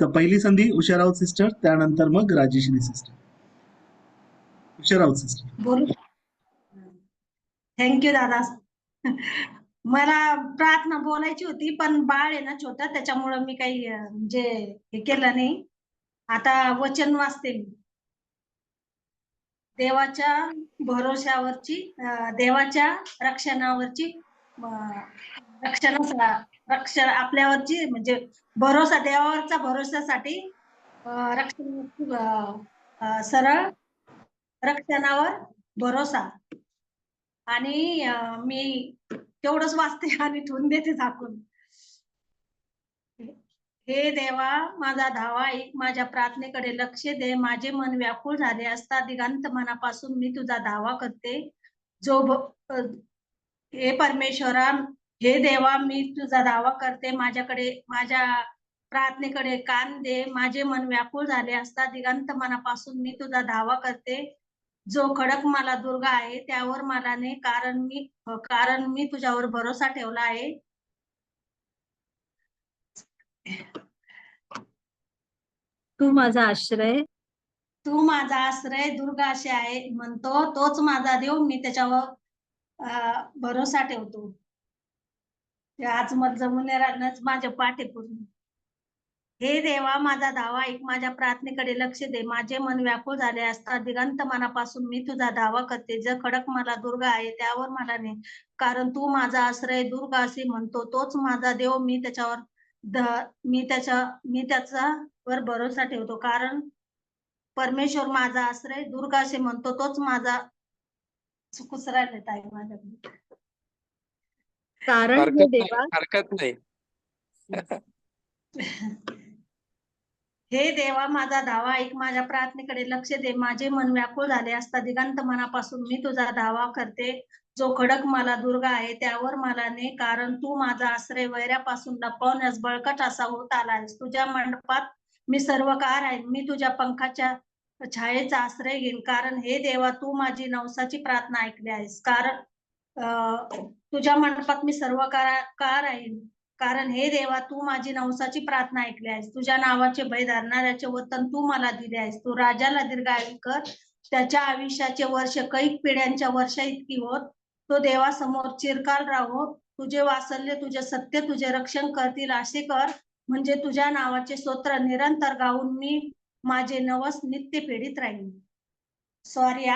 तर पहिली संधी उषा सिस्टर त्यानंतर मग राजेश्री सिस्टर उषा सिस्टर बोलू? थँक्यू दादा. मला प्रार्थना बोलायची होती पण बाळ आहे ना छोटा त्याच्यामुळं मी काही म्हणजे हे केलं नाही. आता वचन वाचते मी. देवाच्या भरोश्यावरची देवाच्या रक्षणावरची रक्षणाचा रक्षण आपल्यावरची म्हणजे भरोसा देवावरचा भरोसासाठी रक्षण सरळ रक्षणावर भरोसा. आणि मी तेवढंच वाचते आणि ठेवून देते झाकून. हे देवा माझा धावा एक माझ्या प्रार्थनेकडे लक्ष दे. माझे मन व्याकुळ झाले असता दिगांत मनापासून मी तुझा धावा करते. जो हे परमेश्वरा हे देवा मी तुझा दावा करते. माझ्याकडे माझ्या प्रार्थनेकडे कान दे. माझे मन व्याकुळ झाले असता दिगांत मनापासून मी तुझा धावा करते. जो खडक मला दुर्ग आहे त्यावर मला नाही कारण मी कारण मी तुझ्यावर भरोसा ठेवला आहे. तू माझा आश्रय. तू माझा आश्रय दुर्ग असे आहे. म्हणतो तोच माझा देव. मी त्याच्यावर भरोसा ठेवतो. ते आज मला जमून राहणार माझ्या आहे पूर्ण हे देवा माझा धावा ऐक माझ्या प्रार्थनेकडे लक्ष दे. माझे मन व्याकुळ झाले असता दिगंत मनापासून मी तुझा धावा करते. जर खडक मला दुर्ग आहे त्यावर मला नाही कारण तू माझा आश्रय दुर्ग असे म्हणतो. तोच माझा देव. मी त्याच्यावर ध- मी त्याच्या मी त्याचा वर भरोसा ठेवतो. कारण परमेश्वर माझा आश्रय दुर्ग असे म्हणतो. तोच माझा चुकूच राहिले ताई माझ्याकडे. कारण हे हरकत नाही देवा हरकत नाही. हे देवा माझा धावा ऐक माझ्या प्रार्थनेकडे लक्ष दे. माझे मन व्याकुळ झाले असता दिगंत मनापासून मी तुझा धावा करते. जो खडक मला दुर्ग आहे त्यावर मला ने कारण तू माझा आश्रय वैऱ्यापासून लपवण्यास बळकट असा होत आलायस तुझ्या मंडपात मी सर्व कार आहे. मी तुझ्या पंखाच्या छायेचा आश्रय घेईन. कारण हे देवा तू माझी नवसाची प्रार्थना ऐकली आहेस. कारण तुझ्या मंडपात मी सर्व कार राहील कारण हे देवा तू माझी नवसाची प्रार्थना ऐकली आहेस. तुझ्या नावाचे भय धरणाऱ्याचे वतन तू मला दिले आहेस. तू राजाला दीर्घायू कर. त्याच्या आयुष्याचे वर्ष कैक पिढ्यांच्या वर्षा इतकी होत. तो देवासमोर चिरकाल राहो. तुझे वासल्य तुझे सत्य तुझे रक्षण करतील असे कर. म्हणजे तुझ्या नावाचे स्तोत्र निरंतर गाऊन मी माझे नवस नित्य पिढीत राहीन. सॉरी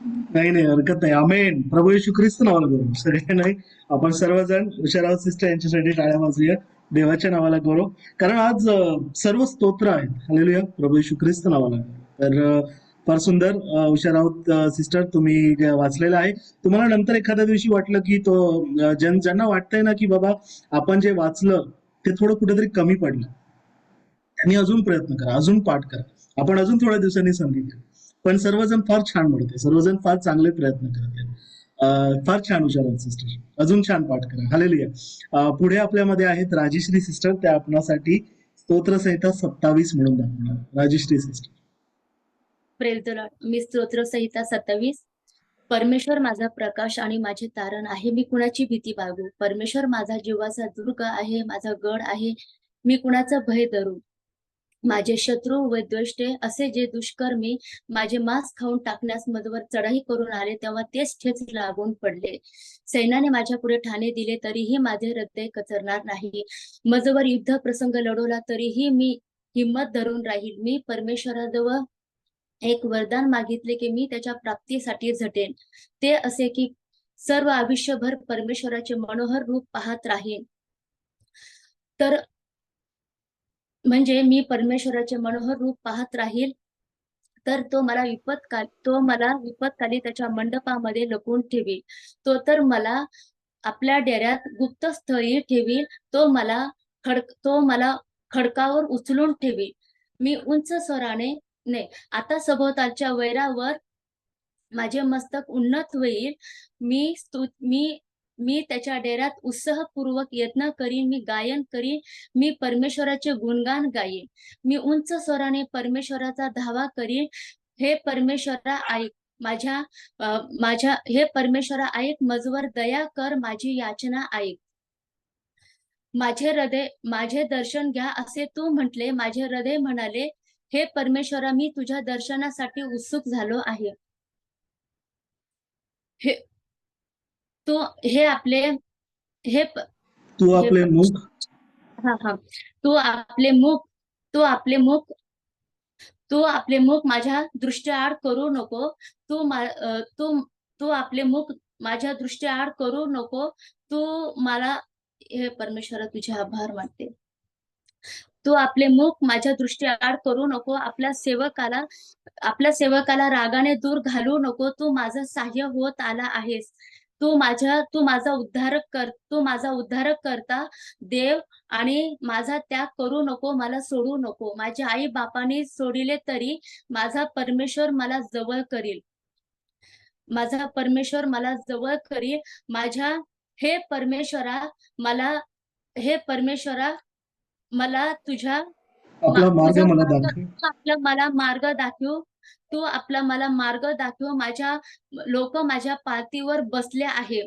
नाही नाही हरकत नाही. आमेन. प्रभू येशू ख्रिस्त नावाला करू सगळे नाही. आपण सर्वजण उषा सिस्टर यांच्यासाठी टाळ्या वाजूया देवाच्या नावाला करू कारण आज सर्व स्तोत्र आहेत. हालेलुया प्रभू येशू ख्रिस्त नावाला. तर फार सुंदर उषाराऊत सिस्टर तुम्ही जे वाचलेलं आहे. तुम्हाला नंतर एखाद्या दिवशी वाटलं की तो जन ज्यांना वाटतंय ना की बाबा आपण जे वाचलं ते थोडं कुठेतरी कमी पडलं. त्यांनी अजून प्रयत्न करा. अजून पाठ करा. आपण अजून थोड्या दिवसांनी संधी पण सर्वजण फार छान म्हणते सर्वजण फार चांगले प्रयत्न करत आहेत. अं, फार छान हुशार सिस्टर अजून छान पाठ करा. हालेलुया पुढे आपल्यामध्ये आहेत राजेश्री सिस्टर त्या आपणासाठी स्तोत्रसहिता सत्तावीस म्हणून दाखवणार. राजेश्री सिस्टर मी स्तोत्र संहिता सत्तावीस. परमेश्वर माझा प्रकाश आणि माझे तारण आहे. मी कुणाची भीती बागू परमेश्वर माझा जीवाचा दुर्ग आहे माझा गड आहे. मी कुणाचा भय धरू? माझे शत्रू व द्वेष्टे असे जे दुष्कर्मी माझे मांस खाऊन टाकण्यास मजवर चढाई करून आले तेव्हा तेच ठेच लागून पडले. सैन्याने माझ्या पुढे ठाणे दिले तरीही माझे हृदय कचरणार नाही. मजवर युद्ध प्रसंग लढवला तरीही मी हिंमत धरून राहील. मी परमेश्वराजवळ एक वरदान मागितले की मी त्याच्या प्राप्तीसाठी झटेन. ते असे की सर्व आयुष्यभर परमेश्वराचे मनोहर रूप पाहत राहीन. तर म्हणजे मी परमेश्वराचे मनोहर रूप पाहत राहील तर तो मला विपतकाल तो मला विपतकाली त्याच्या मंडपामध्ये लपवून ठेवील. तो तर मला आपल्या डेऱ्यात गुप्त स्थळी ठेवील तो मला खडक तो मला खडकावर उचलून ठेवील. मी उंच स्वराने ने आता सभोवतालच्या वैरावर माझे मस्तक उन्नत होईल. मी स्तु मी मी त्याच्या डेऱ्यात उत्साहपूर्वक यत्न करीन मी गायन करीन मी परमेश्वराचे गुणगान गाईन. मी उंच स्वराने परमेश्वराचा धावा करीन. हे परमेश्वरा ऐक माझ्या माझ्या हे परमेश्वरा ऐक मजवर दया कर माझी याचना ऐक माझे हृदय माझे दर्शन घ्या असे तू म्हटले. माझे हृदय म्हणाले हे परमेश्वरा मी तुझ्या दर्शनासाठी उत्सुक झालो आहे. हे तो हे आपले हे तू आपले मुख? हा हा. तू आपले मुख तू आपले मुख तू आपले मुख माझ्या दृष्टीआड करू नको. तू तू तू आपले मुख माझ्या दृष्टीआड करू नको. तू मला हे परमेश्वरा तुझे आभार मानते. तू आपले मुख माझ्या दृष्टीआड करू नको. आपल्या सेवकाला आपल्या सेवकाला रागाने दूर घालू नको. तू माझं सहाय्य होत आला आहेस. तू माझ्या तू माझा उद्धारक कर तू माझा उद्धारक करता देव आणि माझा त्याग करू नको मला सोडू नको. माझ्या आई बापाने सोडिले तरी माझा परमेश्वर मला जवळ करील. माझा परमेश्वर मला जवळ करील. माझ्या हे परमेश्वरा मला हे परमेश्वरा मला तुझ्या आपला मार्ग मला मार्ग- दाखव. तू आपला मला मार्ग दाखव माझ्या लोक माझ्या पातीवर बसले आहे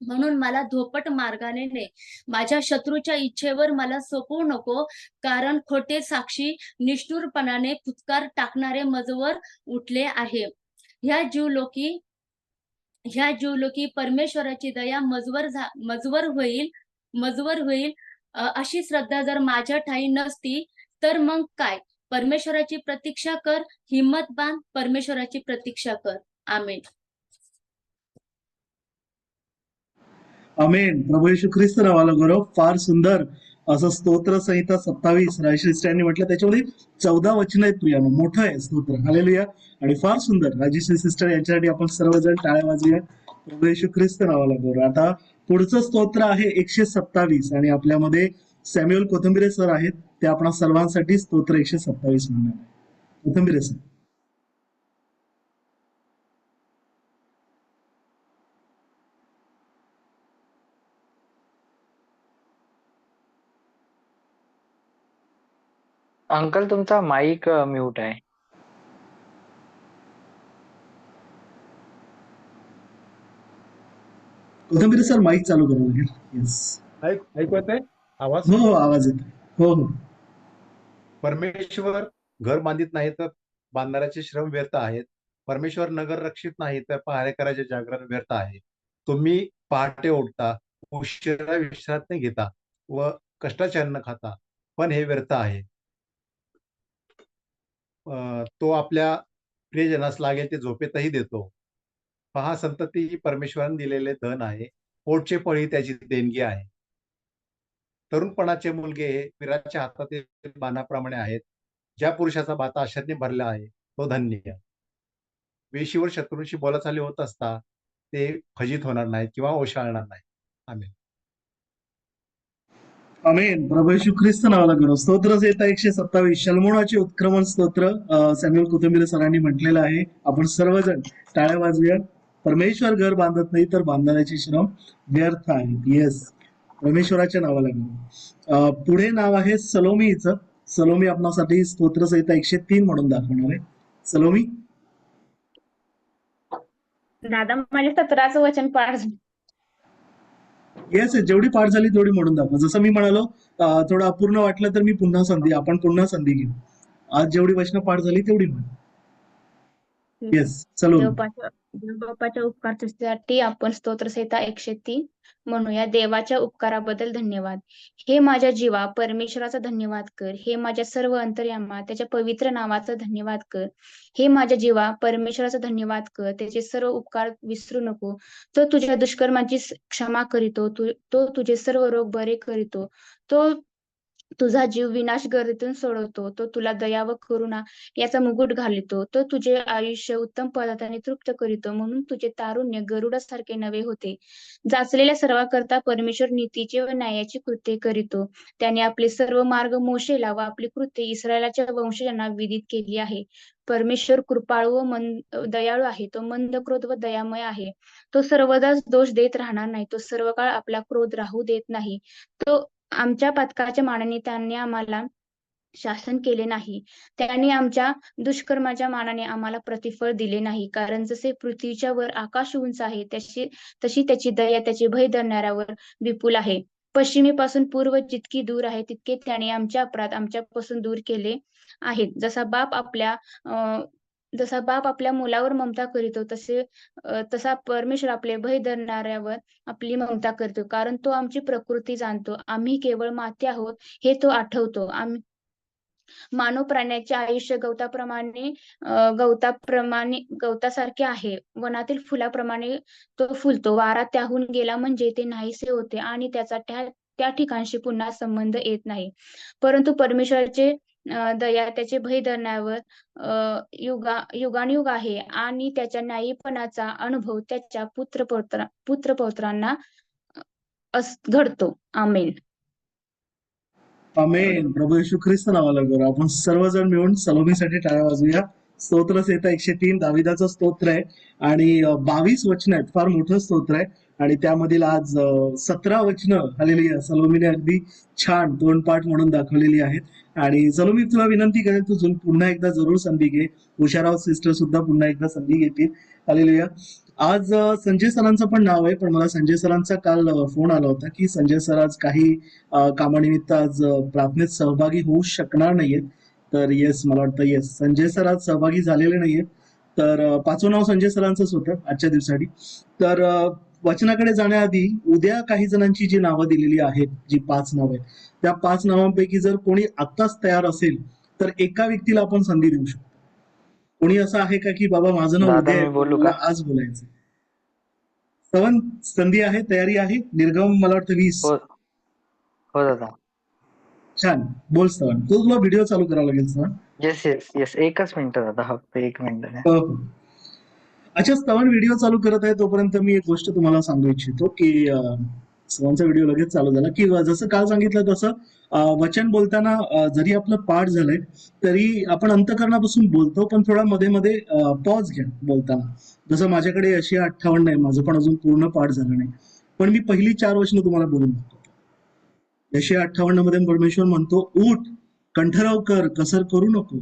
म्हणून मला धोपट मार्गाने ने. माझ्या शत्रूच्या इच्छेवर मला सोपवू नको कारण खोटे साक्षी निष्ठुरपणाने फुतकार टाकणारे मजवर उठले आहे. ह्या जीवलोकी ह्या जीवलोकी परमेश्वराची दया मजवर झा मजवर होईल मजवर होईल अशी श्रद्धा जर माझ्या ठाई नसती तर मग काय? परमेश्वराची प्रतीक्षा कर हिम्मत बांध परमेश्वराची प्रतीक्षा कर. आमेन. अमेन प्रभू येशू ख्रिस्त नावाला गौरव फार सुंदर असं स्तोत्र संहिता सत्तावीस राजश्री म्हटलं त्याच्यामध्ये चौदा वचन आहेत प्रियानो मोठं आहे स्तोत्र. हालेलुया आणि फार सुंदर. राजश्री सिस्टर यांच्यासाठी आपण सर्वजण टाळ्या वाजूया प्रभू येशू ख्रिस्त नावाला गौरव. आता पुढचं स्तोत्र आहे एकशे सत्तावीस आणि आपल्यामध्ये सॅम्युअल कोथंबिरे सर आहेत ते आपणा सर्वांसाठी स्तोत्र एकशे सत्तावीस म्हणणार आहे. कोथंबिरे सर. अंकल तुमचा माईक म्यूट आहे. कोथंबिरे सर माईक चालू करू लागेल येस ऐक ऐकू येतंय आवाज? हो हो आवाज येतो हो हो. परमेश्वर घर बांधित नाही तर बांधणाऱ्याचे श्रम व्यर्थ आहेत. परमेश्वर नगर रक्षित नाही तर पहारेकराचे जागरण व्यर्थ आहे. तुम्ही पहाटे उठता उशिरा विश्रांती घेता व कष्टाचे अन्न खाता पण हे व्यर्थ आहे. तो आपल्या प्रियजनास लागेल ते झोपेतही देतो. पहा संतती ही परमेश्वराने दिलेले धन आहे. पोटचे पळी त्याची देणगी आहे. तरुणपणाचे मुलगे हे वीराच्या हातातील बाणाप्रमाणे आहेत. ज्या पुरुषाचा बाता आशाने भरला आहे तो धन्य. वेशीवर शत्रूंशी बोलाचाली होत असता ते फजित होणार नाहीत किंवा ओशाळणार नाही आम्ही अमेन प्रभू ख्रिस्त नावाला करू. स्तोत्र येता एकशे सत्तावीस. शलमोणाचे उत्क्रमण स्तोत्र सॅम्युअल कोथंबिरे सरांनी म्हटलेलं आहे. आपण सर्वजण टाळ्या वाजूया परमेश्वर घर बांधत नाही तर बांधणाऱ्याचे श्रम व्यर्थ आहे. येस परमेश्वराच्या नावाला अं, पुढे नाव आहे सलोमीचं. सलोमी आपणासाठी स्तोत्र संहिता एकशे तीन म्हणून दाखवणार आहे. सलोमी? दादा माझे सतराचं वचन पाठ. येस जेवढी पाठ झाली तेवढी म्हणून दाखवा. जसं मी म्हणालो थोडं अपूर्ण वाटलं तर मी पुन्हा संधी आपण पुन्हा संधी घेऊ. आज जेवढी वचनं पाठ झाली तेवढी म्हण. येस सलोमी देवबापाच्या उपकारासाठी आपण स्तोत्रसहिता एकशे तीन म्हणूया. देवाच्या उपकाराबद्दल धन्यवाद. हे माझ्या जीवा परमेश्वराचा धन्यवाद कर. हे माझ्या सर्व अंतर्यामा त्याच्या पवित्र नावाचा धन्यवाद कर. हे माझ्या जीवा परमेश्वराचा धन्यवाद कर. त्याचे सर्व उपकार विसरू नको. तो तुझ्या दुष्कर्माची क्षमा करीतो. तु- तो तुझे सर्व रोग बरे करीतो. तो तुझा जीव विनाश गर्दीतून सोडवतो. तो तुला दया व करुणा याचा मुकुट घालितो. तो तुझे आयुष्य उत्तम पदार्थाने तृप्त करीतो. म्हणून तुझे तारुण्य गरुडासारखे नवे होते. जाचलेल्या सर्वांकरता परमेश्वर नीतीचे व न्यायाची कृत्ये करीतो. त्याने आपले सर्व मार्ग मोशेला व आपली कृत्ये इस्रायलाच्या वंशजांना विदित केली आहे. परमेश्वर कृपाळू व मंद दयाळू आहे. तो मंद क्रोध व दयामय आहे. तो सर्वदाच दोष देत राहणार नाही. तो सर्व काळ आपला क्रोध राहू देत नाही. तो आमच्या पथकाच्या मानाने त्यांनी आम्हाला शासन केले नाही. त्यांनी आमच्या दुष्कर्माच्या मानाने आम्हाला प्रतिफळ दिले नाही. कारण जसे पृथ्वीच्या वर आकाश उंच आहे त्याची तशी त्याची दया त्याचे भय धरणाऱ्यावर विपुल आहे. पश्चिमेपासून पूर्व जितकी दूर आहे तितके त्याने आमचे अपराध आमच्यापासून दूर केले आहेत. जसा बाप आपल्या अं, जसा बाप आपल्या मुलावर ममता करीतो तसे तसा परमेश्वर आपले भय धरणाऱ्यावर आपली ममता करतो. कारण तो आमची प्रकृती जाणतो. आम्ही केवळ माती आहोत हे तो आठवतो. आम्ही मानव प्राण्याचे आयुष्य गवताप्रमाणे गवताप्रमाणे गवतासारखे आहे. वनातील फुलाप्रमाणे तो फुलतो. वारा त्याहून गेला म्हणजे ते नाहीसे होते आणि त्याचा त्या त्या ठिकाणशी पुन्हा संबंध येत नाही. परंतु परमेश्वराचे दया त्याचे भय धरण्यावर अं, युगा युगानुयुग आहे. आणि त्याच्या न्यायीपणाचा अनुभव त्याच्या पुत्र पुत्रपौत्रांना अस घडतो. आमेन. आमेन. प्रभू येशू ख्रिस्त नावाला करू आपण सर्वजण मिळून सलोमीसाठी टाळ्या वाजूया स्तोत्र सेता एकशे तीन दाविदाचं स्तोत्र आहे. आणि बावीस वचन आहेत. फार मोठं स्तोत्र आहे. आणि त्यामधील आज सतरा वचनं आलेली सलोमीने अगदी छान तोंडपाठ म्हणून दाखवलेली आहेत. आणि सलोमी तुला विनंती करेल तू पुन्हा एकदा जरूर संधी घे. उषाराव सिस्टर सुद्धा पुन्हा एकदा संधी घेतील. आलेली आज संजय सरांचं पण नाव आहे पण मला संजय सरांचा काल फोन आला होता की संजय सर आज काही कामानिमित्त आज प्रार्थनेत सहभागी होऊ शकणार नाहीयेत. तर येस मला वाटतं येस संजय सर आज सहभागी झालेले नाहीयेत. तर पाचवं नाव संजय सरांचंच होतं आजच्या दिवसासाठी तर वचनाकडे जाण्याआधी उद्या काही जणांची जी नावं दिलेली आहेत जी पाच नावं आहेत त्या पाच नावांपैकी जर कोणी आत्ताच तयार असेल तर एका व्यक्तीला आपण संधी देऊ शकतो. कोणी असं आहे का की बाबा माझं नाव उद्या? आज बोलायचं सवन संधी आहे तयारी आहे निर्गम मला वाटतं वीस. हो हो दादा. छान. बोल सवन. तो तुला व्हिडिओ चालू करावा लागेल सवन. येस येस येस एकच मिनिट दादा फक्त एक मिनिट. हो, हो. अच्छा स्तवन व्हिडिओ चालू करत आहे तोपर्यंत मी एक गोष्ट तुम्हाला सांगू इच्छितो की अं, स्तवनचा व्हिडिओ लगेच चालू झाला. की जसं काल सांगितलं तसं वचन बोलताना जरी आपलं पाठ झालंय तरी आपण अंतकरणापासून बोलतो पण थोडा मध्ये मध्ये पॉज घ्या बोलताना. जसं माझ्याकडे अशी अठ्ठावन्न आहे माझं पण अजून पूर्ण पाठ झालं नाही. पण मी पहिली चार वचनं तुम्हाला बोलून दाखवतो. यशे अठ्ठावन्नमध्ये परमेश्वर म्हणतो उठ कंठराव कर कसर करू नको.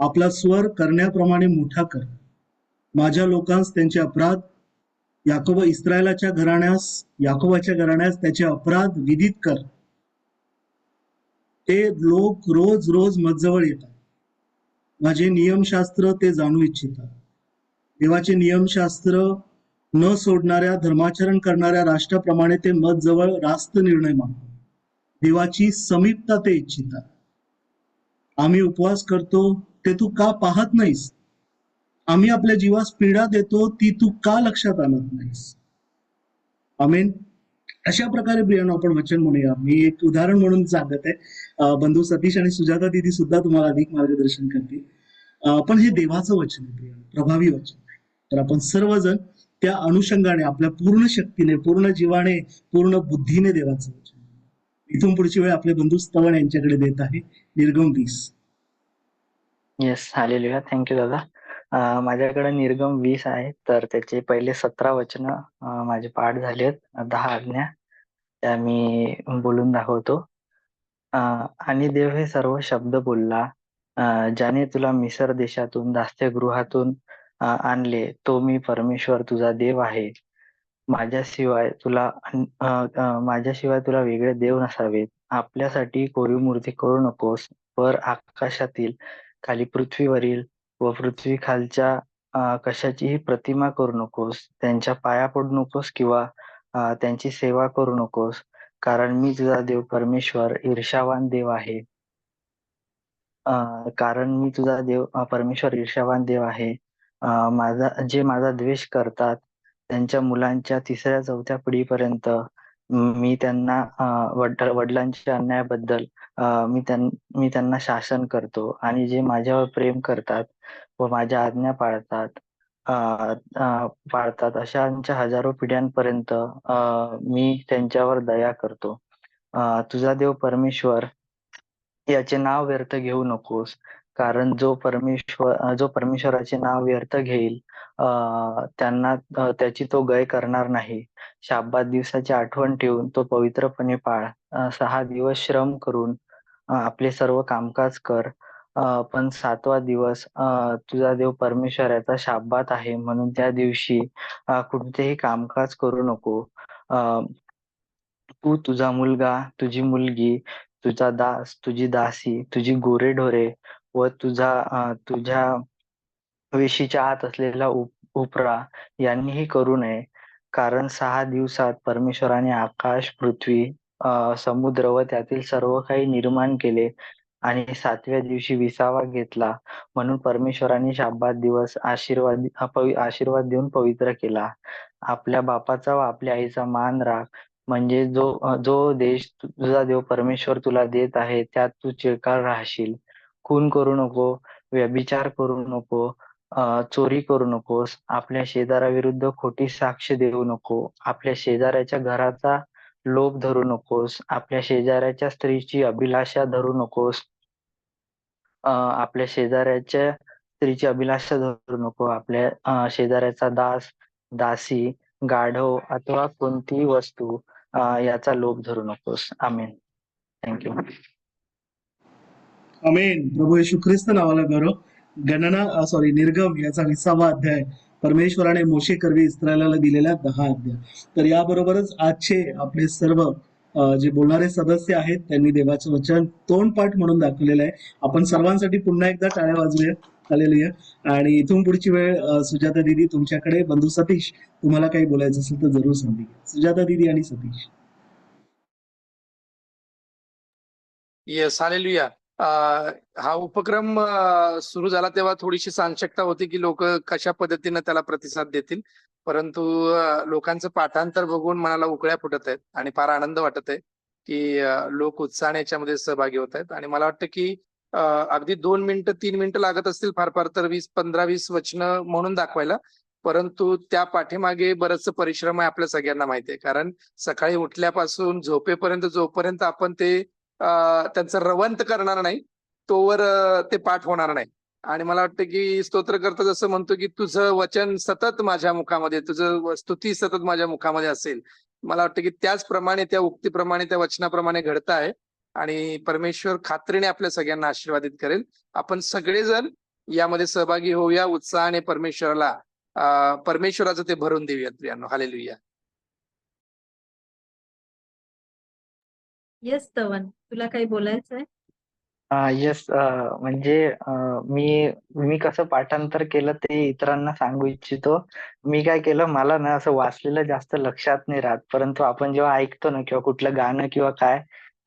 आपला स्वर करण्याप्रमाणे मोठा कर. माझ्या लोकांस त्यांचे अपराध याकोब इस्रायलाच्या घराण्यास याकोबाच्या घराण्यास त्याचे अपराध विदित कर. ते लोक रोज रोज मजजवळ येतात. माझे नियमशास्त्र ते जाणू इच्छितात. देवाचे नियमशास्त्र न सोडणाऱ्या धर्माचरण करणाऱ्या राष्ट्राप्रमाणे ते मत जवळ रास्त निर्णय मागतात देवाची समीपता ते इच्छितात. आम्ही उपवास करतो ते तू का पाहत नाहीस? आम्ही आपल्या जीवास पीडा देतो ती तू का लक्षात आणत नाहीस? आमेन. अशा प्रकारे प्रियानो आपण वचन म्हणूया. मी एक उदाहरण म्हणून सांगत आहे. बंधू सतीश आणि सुजाता दिदी सुद्धा तुम्हाला अधिक मार्गदर्शन करतील. पण हे देवाचं वचन आहे प्रियानो प्रभावी वचन आहे. तर आपण सर्वजण त्या अनुषंगाने आपल्या पूर्ण शक्तीने पूर्ण जीवाने पूर्ण बुद्धीने देवाचं वचन इथून पुढची वेळ आपले बंधू स्तवण यांच्याकडे देत आहे. निर्गम वीस. येस हालेलुया थँक्यू दादा. माझ्याकडे निर्गम वीस आहे तर त्याचे पहिले सतरा वचन माझे पाठ झालेत दहा आज्ञा त्या मी बोलून दाखवतो. आणि देव हे सर्व शब्द बोलला. ज्याने तुला मिसर देशातून दास्यगृहातून आणले तो मी परमेश्वर तुझा देव आहे. माझ्याशिवाय तुला अन- माझ्याशिवाय तुला वेगळे देव नसावेत. आपल्यासाठी कोरीव मूर्ती करू नकोस वर आकाशातील खाली पृथ्वीवरील व पृथ्वी खालच्या कशाचीही प्रतिमा करू नकोस त्यांच्या पाया पडू नकोस किंवा त्यांची सेवा करू नकोस. कारण मी तुझा देव परमेश्वर ईर्षावान देव आहे. कारण मी तुझा देव परमेश्वर ईर्षावान देव आहे. माझा जे माझा द्वेष करतात त्यांच्या मुलांच्या तिसऱ्या चौथ्या पिढीपर्यंत मी त्यांना वडिलांच्या अन्यायाबद्दल मी त्यां मी त्यांना शासन करतो. आणि जे माझ्यावर प्रेम करतात व माझ्या आज्ञा पाळतात पाळतात अशांच्या हजारो पिढ्यांपर्यंत अ मी त्यांच्यावर दया करतो. अं, तुझा देव परमेश्वर याचे नाव व्यर्थ घेऊ नकोस. कारण जो परमेश्वर जो परमेश्वराचे नाव व्यर्थ घेईल त्यांना त्याची तो गय करणार नाही. शाब्बात दिवसाची आठवण ठेवून तो पवित्रपणे पाळ सहा दिवस श्रम करून आपले सर्व कामकाज कर. पण सातवा दिवस अं, तुझा देव परमेश्वर याचा शाब्बात आहे म्हणून त्या दिवशी अं, कोणतेही कामकाज करू नको. तू तुझा मुलगा तुझी मुलगी तुझा दास तुझी दासी तुझी गोरेढोरे व तुझा तुझ्या वेशीच्या आत असलेला उप उपरा यांनीही करू नये. कारण सहा दिवसात परमेश्वराने आकाश पृथ्वी अं, समुद्र व त्यातील सर्व काही निर्माण केले आणि सातव्या दिवशी विसावा घेतला. म्हणून परमेश्वराने शाब्बात दिवस आशीर्वाद आशीर्वाद देऊन पवित्र केला. आपल्या बापाचा व आपल्या आईचा मान राख. म्हणजे जो जो देश तुझा देव परमेश्वर तुला देत आहे त्यात तू चिरकाळ राहशील. खून करू नको व्यभिचार करू नको चोरी करू नकोस. आपल्या शेजाराविरुद्ध खोटी साक्ष देऊ नको. आपल्या शेजाऱ्याच्या घराचा लोभ धरू नकोस. आपल्या शेजाऱ्याच्या स्त्रीची अभिलाषा धरू नकोस. आपल्या शेजाऱ्याच्या स्त्रीची अभिलाषा धरू नको. आपल्या शेजाऱ्याचा दास दासी गाढव अथवा कोणतीही वस्तू याचा लोभ धरू नकोस. आमेन. थँक्यू अमेन प्रभू येशू ख्रिस्त नावाला गौरव. गणना सॉरी निर्गम याचा विसावा अध्याय. परमेश्वराने मोशे कर्वी इस्रायला दिलेल्या दहा अध्याय. तर याबरोबरच आजचे आपले सर्व जे बोलणारे सदस्य आहेत त्यांनी देवाचं वचन तोंडपाठ म्हणून दाखवलेलं आहे. आपण सर्वांसाठी पुन्हा एकदा टाळ्या वाजूया हालेलुया आणि इथून पुढची वेळ सुजाता दिदी तुमच्याकडे. बंधू सतीश तुम्हाला काही बोलायचं असेल तर जरूर सांगा. सुजाता दिदी आणि सतीश. येस हालेलुया हा उपक्रम सुरू झाला तेव्हा थोडीशी सांशकता होती की लोक कशा पद्धतीनं त्याला प्रतिसाद देतील. परंतु लोकांचं पाठांतर बघून मनाला उकळ्या फुटत आहेत आणि फार आनंद वाटत आहे की लोक उत्साहाने याच्यामध्ये सहभागी होत आहेत. आणि मला वाटतं की अगदी दोन मिनिटं तीन मिनिटं लागत असतील फार फार तर वीस पंधरा वीस वचनं म्हणून दाखवायला. परंतु त्या पाठीमागे बरंच परिश्रम आहे आपल्या सगळ्यांना माहिती आहे. कारण सकाळी उठल्यापासून झोपेपर्यंत जोपर्यंत आपण ते त्यांचं रवंत करणार नाही तोवर ते पाठ होणार नाही. आणि मला वाटतं की स्तोत्र करता जसं म्हणतो की तुझं वचन सतत माझ्या मुखामध्ये तुझं स्तुती सतत माझ्या मुखामध्ये असेल. मला वाटतं की त्याचप्रमाणे त्या उक्तीप्रमाणे त्या वचनाप्रमाणे घडत आहे. आणि परमेश्वर खात्रीने आपल्या सगळ्यांना आशीर्वादित करेल. आपण सगळेजण यामध्ये सहभागी होऊया उत्साहाने परमेश्वराला परमेश्वराचं ते भरून देऊयात प्रियांनो. हालेलुया. येस तवन तुला काही बोलायचंय येस म्हणजे अं, मी मी कसं पाठांतर केलं ते इतरांना सांगू इच्छितो. मी काय केलं मला ना असं वाचलेलं जास्त लक्षात नाही राहत. परंतु आपण जेव्हा ऐकतो ना किंवा कुठलं गाणं किंवा काय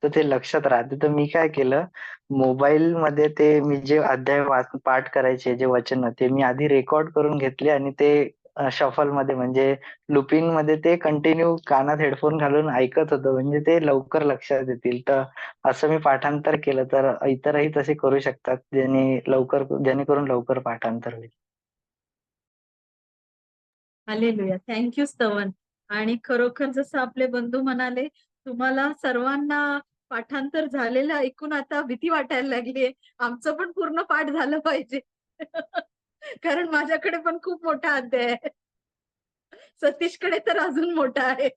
तर ते लक्षात राहते. तर मी काय केलं मोबाईल मध्ये ते मी जे अध्याय वाच पाठ करायचे जे वचन ते मी आधी रेकॉर्ड करून घेतले आणि ते शफलमध्ये म्हणजे लुपिंगमध्ये ते कंटिन्यू कानात हेडफोन घालून ऐकत होतो. म्हणजे ते लवकर लक्षात येतील. तर असं मी पाठांतर केलं. तर इतरही तसे करू शकतात. ज्याने लवकर जेणेकरून लवकर पाठांतर होईल. हालेलुया. थँक्यू स्तवन. आणि खरोखर जसं आपले बंधू म्हणाले तुम्हाला सर्वांना पाठांतर झालेलं ऐकून आता भीती वाटायला लागलीये. आमचं पण पूर्ण पाठ झालं पाहिजे. कारण माझ्याकडे पण खूप मोठा अध्याय आहे. सतीशकडे तर अजून मोठा आहे.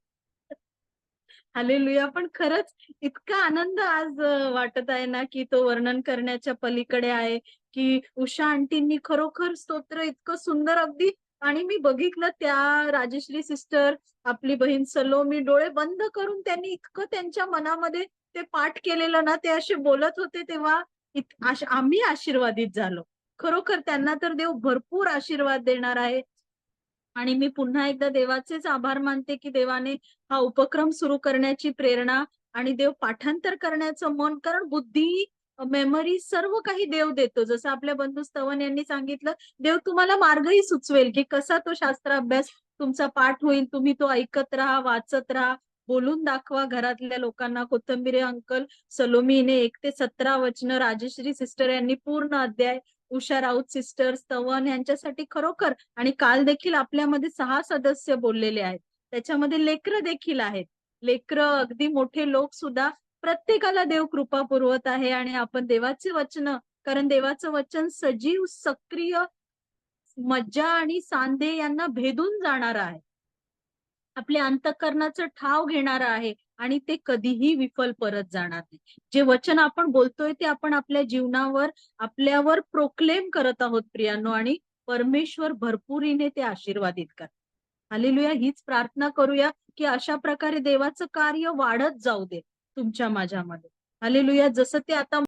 हालेलुया. पण खरंच इतका आनंद आज वाटत आहे ना की तो वर्णन करण्याच्या पलीकडे आहे की उषा आंटींनी खरोखर स्तोत्र इतकं सुंदर अगदी आणि मी बघितलं त्या राजश्री सिस्टर आपली बहीण सलोमी डोळे बंद करून त्यांनी इतकं त्यांच्या मनामध्ये ते पाठ केलेलं ना ते असे बोलत होते तेव्हा आम्ही आशीर्वादित झालो. खरोखर त्यांना तर देव भरपूर आशीर्वाद देणार आहे. आणि मी पुन्हा एकदा देवाचेच आभार मानते की देवाने हा उपक्रम सुरू करण्याची प्रेरणा आणि देव पाठांतर करण्याचं मन कारण बुद्धी मेमरी सर्व काही देव देतो. जसं आपल्या बंधू स्तवन यांनी सांगितलं देव तुम्हाला मार्गही सुचवेल की कसा तो शास्त्र अभ्यास तुमचा पाठ होईल. तुम्ही तो ऐकत राहा वाचत राहा. बोलून दाखवा घरातल्या लोकांना. कोथंबिरे अंकल सलोमीने एक ते सतरा वचन राजश्री सिस्टर यांनी पूर्ण अध्याय उषा राऊत सिस्टर तवन यांच्यासाठी खरोखर आणि काल देखील आपल्यामध्ये सहा सदस्य बोललेले आहेत. त्याच्यामध्ये लेकरं देखील आहेत. लेकरं अगदी मोठे लोक सुद्धा प्रत्येकाला देव कृपा पुरवत आहे आणि आपण देवाचे वचन कारण देवाचं वचन सजीव सक्रिय मज्जा आणि सांधे यांना भेदून जाणार आहे. आपल्या अंतकरणाचं ठाव घेणार आहे. आणि ते कधीही विफल परत जाणार नाही. जे वचन आपण बोलतोय ते आपण आपल्या जीवनावर आपल्यावर प्रोक्लेम करत आहोत प्रियांनो आणि परमेश्वर भरपुरीने ते आशीर्वादित कर. हालेलुया. हीच प्रार्थना करूया की अशा प्रकारे देवाचं कार्य वाढत जाऊ दे तुमच्या माझ्यामध्ये. हालेलुया. जसं ते आता